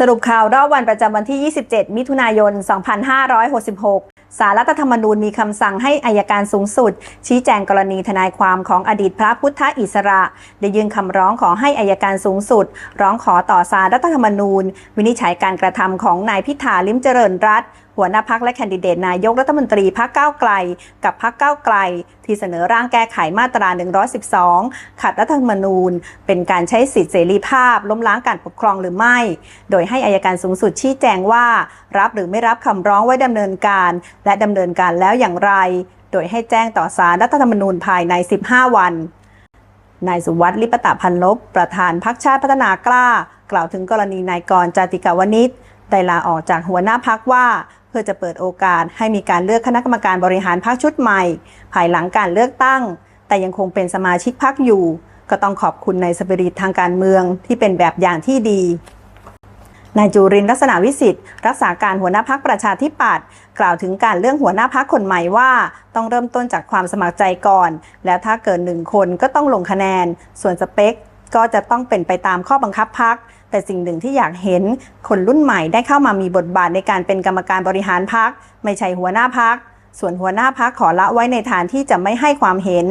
สรุปข่าวรอบวันประจำวันที่ 27 มิถุนายน 2566 สารรัฐธรรมนูญมีคำสั่งให้อายการสูงสุด ชี้แจงกรณีทนายความของอดีตพระพุทธอิสระ ได้ยื่นคำร้องขอให้อายการสูงสุด ร้องขอต่อสารรัฐธรรมนูญ วินิจฉัยการกระทำของนายพิธาลิมเจริญรัตหัวหน้าพักและแคนดิเดตนายกรัฐมนตรีพักก้าวไกล กับพักก้าวไกล ที่เสนอร่างแก้ไขมาตรา 112 ขัดรัฐธรรมนูญ เป็นการใช้สิทธิเสรีภาพ ล้มล้างการปกครองหรือไม่ โดยให้อายการสูงสุดชี้แจงว่า รับหรือไม่รับคำร้องไว้ดำเนินการและดำเนินการแล้วอย่างไร โดยให้แจ้งต่อศาลรัฐธรรมนูญภายใน 15 วัน นายสุวัสดิ์ลิปตะพันลบ ประธานพักชาติพัฒนากล้า กล่าวถึงกรณีนายกรจาติกาวนิชได้ลาออกจากหัวหน้าพักว่า เพื่อจะเปิดโอกาสให้มีการเลือกคณะกรรมการบริหารพักชุดใหม่ ภายหลังการเลือกตั้ง แต่ยังคงเป็นสมาชิกพักอยู่ ก็ต้องขอบคุณในสปิริตทางการเมืองที่เป็นแบบอย่างที่ดี นายจุรินลักษณะวิสิทธิ์รักษาการหัวหน้าพักประชาธิปัตย์กล่าวถึงการเรื่องหัวหน้าพักคนใหม่ว่า ต้องเริ่มต้นจากความสมัครใจก่อน แล้วถ้าเกินหนึ่งคนก็ต้องลงคะแนน ส่วนสเปคก็จะต้องเป็นไปตามข้อบังคับพัก แต่สิ่งหนึ่งที่อยากเห็น คนรุ่นใหม่ได้เข้ามามีบทบาทในการเป็นกรรมการบริหารพัก ไม่ใช่หัวหน้าพัก ส่วนหัวหน้าพักขอละไว้ในฐานที่จะไม่ให้ความเห็น